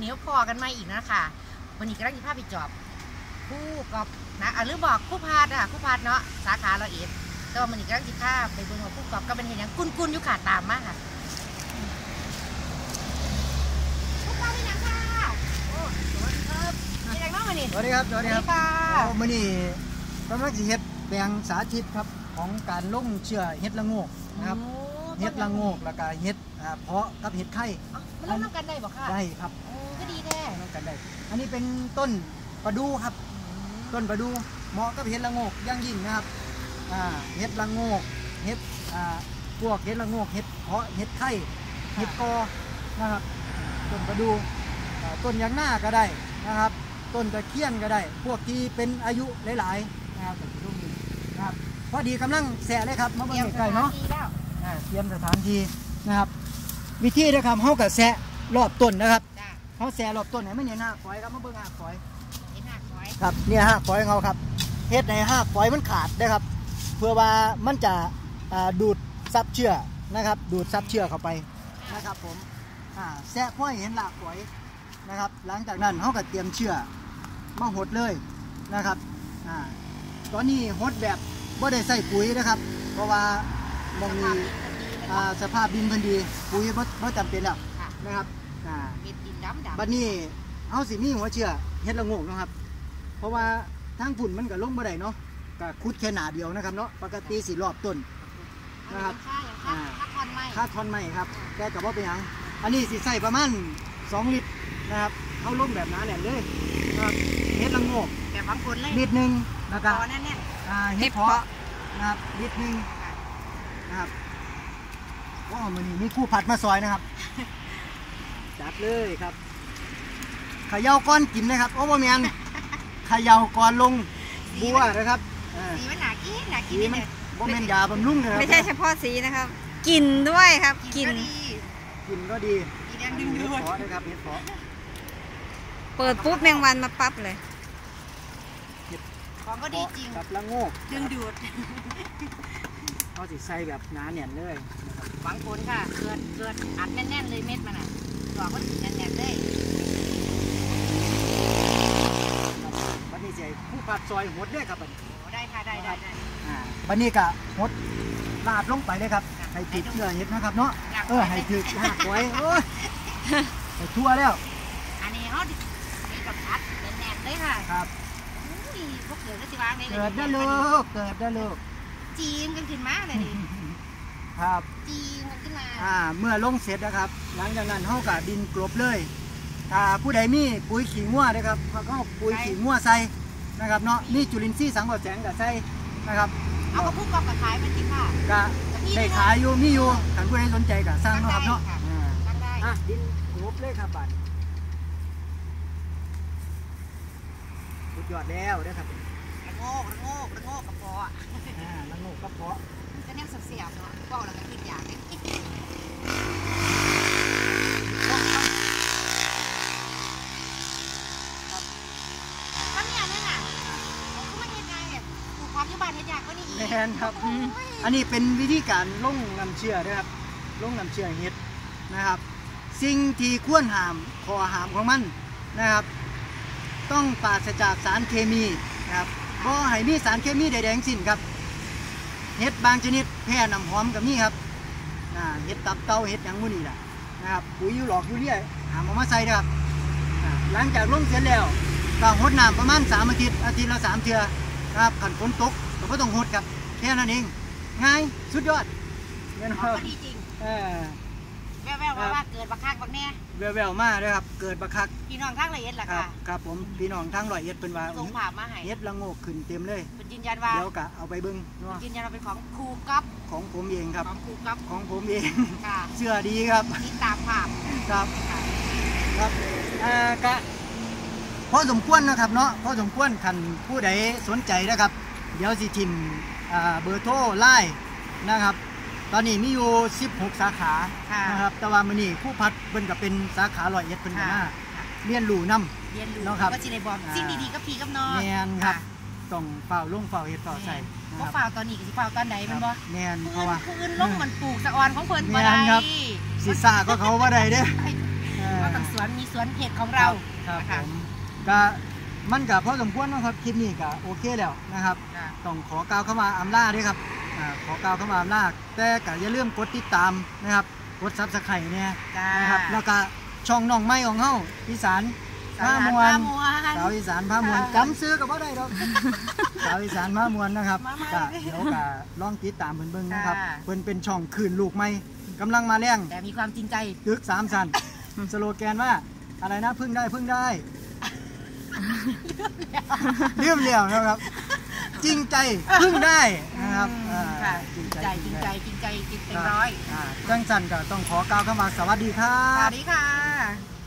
วันนี้ก็พอกันมาอีกนะค่ะวันนี้กำลังจะพาไปจอบคู่กับนะอะหรือบอกคู่พาดอะคู่พาดเนาะสาขาเราเอ็ดแต่ว่าวันนี้กำลังจะพาไปเบิ่งว่าคู่กอบก็เป็นเห็นอย่างกุนกุนๆอยู่ขาตามมากค่ะคู่พาดเป็นหยังค่ะโอ้สวัสดีครับเป็นหยังบ้างวันนี้สวัสดีครับสวัสดีครับค่ะโอ้มื้อนี้กำลังสิเฮ็ดแปลงสาธิตครับของการลงเชื่อเฮ็ดละโงกนะครับโอ้เฮ็ดละโงกแล้วก็เฮ็ดอ่าเพาะกับเฮ็ดไข่เอ้ามันเล่นน้ำกันได้บอกค่ะได้ครับโอ้ก็ ดีแท้ลงกันได้ อันนี้เป็นต้นประดูครับ ต้นประดูเหมาะกับเฮ็ดละโงกอย่างยิ่งนะครับอ่าเฮ็ดละโงกเฮ็ดอ่าพวกเฮ็ดละโงกเฮ็ดเพาะเฮ็ดไข่เฮ็ดกอนะครับต้นประดูอ่าต้นยางหน้าก็ได้นะครับ ต้นตะเคียนก็ได้ พวกที่เป็นอายุหลายๆนะครับแบบรุ่นนี้นะครับพอดีกำลังแสะเลยครับมาเตเบิ่รียมงใกล้ๆเนาะสถที่แล้วอ่าเตรียมสถานที่นะครับ วิธีนะครับเฮากับแสะรอบต้นนะครับจ้า เฮาแสะรอบต้นให้มันเห็นหน้าฝอยครับมาเบิ่งหน้าฝอยเห็นหน้าคอยครับเนี่ยฮะฝอยของเขาครับเฮ็ดให้หากฝอยมันขาดนะครับ เพื่อว่ามันจะอ่าดูดซับเชื้อนะครับ ดูดซับเชื้อเข้าไปนะครับผมอ่าแสะพ่อให้เห็นหลากฝอยนะครับ หลังจากนั้นเขาก็เตรียมเชื้อมาหดเลยนะครับอ่าตอนนี้หดแบบว่าได้ใส่ปุ๋ยนะครับ เพราะว่าหมองนี้อ่าสภาพดินเพิ่นดีปุ๋ยบ่บ่จำเป็นแล้วค่ะนะครับ อ่าเม็ดดินดำดำบัดนี้เอาสิมีหัวเชื่อเฮ็ดละโงกเนาะครับ เพราะว่าทางฝุ่นมันก็ลงบ่ได้เนาะก็คุดแค่หนาเดียวนะครับเนาะปกติสิรอบต้น นะครับค่าอย่างค่าอ่าค่าทอนไม่ค่าทอนไม้ครับแกก็บ่เป็นหยังอันนี้สิใส่ประมาณ2ลิตรนะครับเอาลงแบบหนาแน่นเลยนะครับเฮ็ดละโงกแบบบางคนเลยลิตรหนึงแล้วก็พอแน่นอ่าเฮ็ดเพาะนะครับลิตรหนึงนะครับโอ้มื้อนี้มีครู่ผัดมาซอยนะครับ จัดเลยครับเขย่าก้อนกินนะครับโอ้บ่แม่นเขย่าก่อนลงบัวนะครับอ่าๆสีมันหนากินหนากิสีนมันเนี่ยบ่แม่นยาบำรุงนะครับไม่ใช่เฉพาะสีนะครับกลิ่นด้วยครับกกิลิ่นนก็ดีกินก็ดีสีแดงดึงดูเห็ดดเพาะนะครับเห็ดเพาะเปิดปุ๊บแมงวันมาปั๊บเลยของก็ดีจริงกับละโงกดึงดูดเขาสิใส่แบบหนาแน่นเลยบางคนค่ะเกิดเกิดอัดแน่นๆเลยเม็ดมันอะด อกมันแน่นๆเลยบัดนี้สิให้ผู้ผัดซอยหดเด้อครับบัดนี้โอ้ได้ค่ะได้ได้ได้อ่าบัดนี้ก็หดลาดลงไปเลยครับค่ะให้ติดเชื่อเห็ดนะครับเนาะลากไว้เออให้ถึกลากไว้โอ้ยให้ทั่วแล้ว อันนี้เขาดิมีกับอัดแน่นๆเลยค่ะครับอุ้ยพวกเกิดก็สิวางได้เลยเกิดได้ลูกเกิดได้ลูกจีมกันขึ้นมาเลยดิ ครับจีมกันขึ้นมาอ่าเมื่อลงเสร็จนะครับ หลังจากนั้นเฮาก็ดินกลบเลยถ้าผู้ใดมีปุ๋ยขี้งัวนะครับเขาก็เอาปุ๋ยขี้งัวใส่นะครับเนาะมีจุลินทรีย์สังเคราะห์แสงก็ใส่นะครับเอากระพุ้งกรอบกับขายมันสิค่ะก็ได้ขายอยู่มีอยู่ถ้าผู้ใดสนใจก็สั่งเนาะครับเนาะได้ค่ะอ่าตั้งได้อะดินกลบเลยครับบัดสุดยอดแล้วเด้อครับระโงกระโงกระโงกกระเพาะอ่าละโงกกระเพาะ ก็แนวเสียบๆเนาะเบาแล้วก็ขึ้นอย่างนี้ก็เนี่ยนั่นน่ะผมก็ม่เห็นไงเนี่ยปลูกความยุบานเห็นอยากก็นี่อีกแมนครับอันนี้เป็นวิธีการลงน้ำเชื่อนะครับลงน้ำเชื่อเห็ดนะครับ สิ่งที่ควรหามขอหามของมันนะครับ ต้องปราศจากสารเคมีนะครับบ่ให้มีสารเคมีใดๆทั้งสิ้นครับ เห็ดบางชนิดแพ้น้ำหอมกับนี่ครับอ่าเห็ดตับเต้าเห็ดหยังมูนี่แหละนะครับปุ๋ยยูหลอกยูเรียหามเอามาใส่นะครับอ่าหลังจากลงเสร็จแล้วก็หดน้ำประมาณสามอาทิตย์อาทิตย์ละสามเทื่อนะครับขันฝนตกก็ไม่ต้องหดครับแค่นั้นเองง่ายสุดยอดเงินอ๋อก็ดีจริงเออ แว่วๆว่าว่าเกิดบักคักบักแน่แววๆมาเลยครับ เกิดบักคักพี่น้องทั้งละเอียดล่ะครับค่ะครับผมพี่น้องทั้งร้อยเอ็ดเป็นว่าส่งผ่ามาให้เฮ็ดละโงกขึ้นเต็มเลยเป็นยืนยันว่าเดี๋ยวกะเอาไปเบิ้งเนาะยืนยันว่าเป็นของครูก๊อฟของผมเองครับของครูก๊อฟของผมเองค่ะเชื่อดีครับติดตามภาพครับค่ะครับอ่ากะพอสมควรนะครับเนาะพอสมควรคันผู้ใดสนใจนะครับ เดี๋ยวสิทิมอ่าเบอร์โทรไล่นะครับ ตอนนี้มีอยู่ 16 สาขาค่ะนะครับแต่ว่ามื้อนี้ผู้พัดเพิ่นก็เป็นสาขาร้อยเอ็ดเพิ่นก็ค่ะมาค่ะ เรียนรู้นํ เรียนรู้เนาะครับ ว่าสิได้บอกอ่าสิ่งดีๆกับพี่กับน้องแม่นครับต้องเฝ้าลงเฝ้าเฮ็ดเฝ้าใส่นะบ่ครับฝ่าวตอนนี้ก็สิฝ่าวตอนไหนแมันบ่แม่นเพผู้ราะอื่นว่าผู้อื่นลงมันปลูกสะออนของเพิ่นบ่แม่ได้นครับ สิซ่าก็เขาบ่ได้เด้อเออต้องสวนมีสวนเห็ดของเรา ครับนะผคะมก็มันกับพอสมควรเนาะครับคลิปนี้ก็โอเคแล้วนะครับจ้ะต้องขอกล่าวเข้ามาอำลาด้วยครับอ่า ขอกล่าวเข้ามาอำลาแต่ก็อย่าลืมกดติดตามนะครับ กดซับสไครต์เนี่ยจ้านะครับแล้วก็ช่องน้องไม้ของเฮาอีสานผ้ามวผ้านมวนสาวอีสานผ้ามวลค่ะจำซื้อก็บ่ได้ดอกสาวอีสานผ้ามวลนะครับมาใหม่ก็เดี๋ยวก็ลองติดตามเพิ่นเบิ่งนะครับค่ะเพิ่นเป็นช่องคืนลูกใหม่กำลังมาแรงแต่มีความจริงใจตึกสามสันสโลแกนว่าอะไรนะพึ่งได้พึ่งได้เรื่องเดียวนะครับ จริงใจพึ่งได้นะครับอ่าค่ะจริงใจจริงใจจริงใจจริงเต็มร้อยาจังสันก็ต้องขอกล่าวเข้ามาสวัสดีครัสวับสดีค่ะ